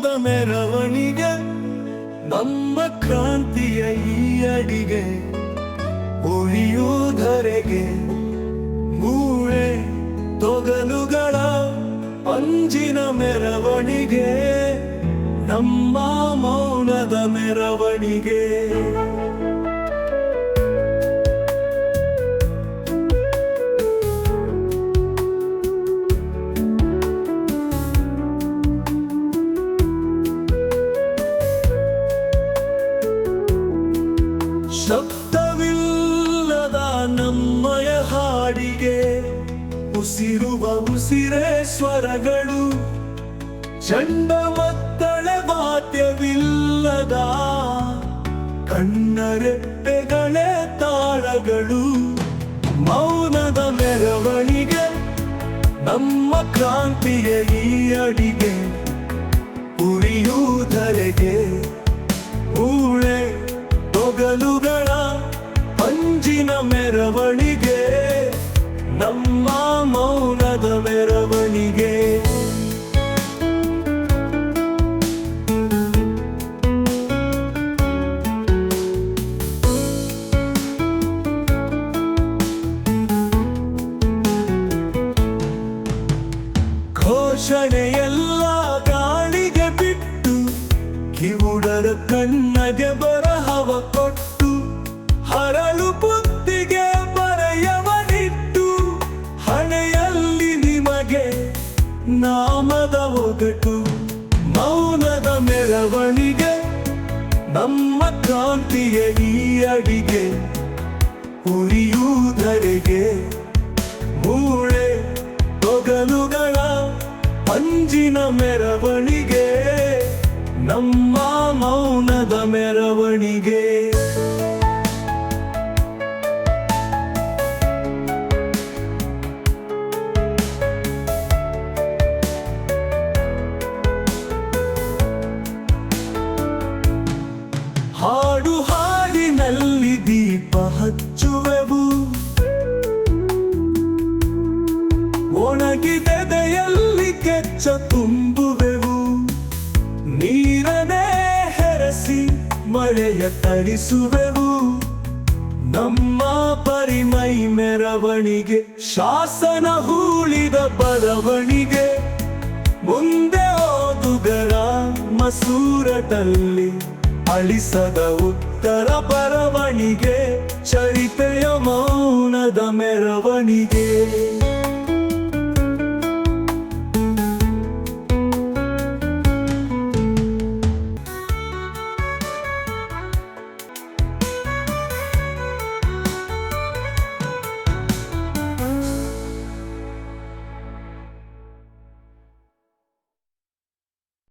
ಮೆರವಣಿಗೆ ನಮ್ಮ ಕ್ರಾಂತಿಯ ಈ ಅಡಿಗೆ ಉಳಿಯುವುದರೆಗೆ ಮೂಳೆ ತೊಗಲುಗಳ ಪಂಜಿನ ಮೆರವಣಿಗೆ ನಮ್ಮ ಮೌನದ ಮೆರವಣಿಗೆ. ಶಬ್ದವಿಲ್ಲದ ನಮ್ಮಯ ಹಾಡಿಗೆ ಉಸಿರುವ ಉಸಿರೇ ಸ್ವರಗಳು ಚಂಡ ಮತ್ತಳೆ ವಾದ್ಯವಿಲ್ಲದ ಕಣ್ಣರೆಪ್ಪೆಗಳೇ ತಾಳಗಳು, ಮೌನದ ಮೆರವಣಿಗೆ ನಮ್ಮ ಕ್ರಾಂತಿಯ ಈ ಅಡಿಗೆ. ಮೆರವಣಿಗೆ ನಮ್ಮ ಮೌನದ ಮೆರವಣಿಗೆ. ಘೋಷಣೆಯೆಲ್ಲ ಗಾಳಿಗೆ ಬಿಟ್ಟು ಕಿವುಡರ ಕಣ್ಣಗೆ ಬರಹವ ನಮ್ಮ ಕಾಂತಿಯ ಈ ಅಡಿಗೆ ಉರಿಯುವುದರೆಗೆ ಮೂಳೆ ತೊಗಲುಗಳ ಅಂಜಿನ ಮೆರವಣಿಗೆ ನಮ್ಮ ಮೌನದ ಮೆರವಣಿಗೆ. ಹಾಡು ಹಾಡಿನಲ್ಲಿ ದೀಪ ಹಚ್ಚುವೆವು. ಒಣಗಿದೆದೆಯಲ್ಲಿ ಕೆಚ್ಚ ತುಂಬುವೆವು. ನೀರನೇ ಹೆರಸಿ ಮಳೆಯ ತರಿಸುವೆವು ನಮ್ಮ ಪರಿಮೈ ಮೆರವಣಿಗೆ, ಶಾಸನ ಹೂಳಿದ ಬರವಣಿಗೆ. ಮುಂದೆ ಓದುಗರ ಮಸೂರಟಲ್ಲಿ ಅಳಿಸದ ಉತ್ತರ ಬರವಣಿಗೆ ಚರಿತೆಯ ಮೌನದ ಮೆರವಣಿಗೆ.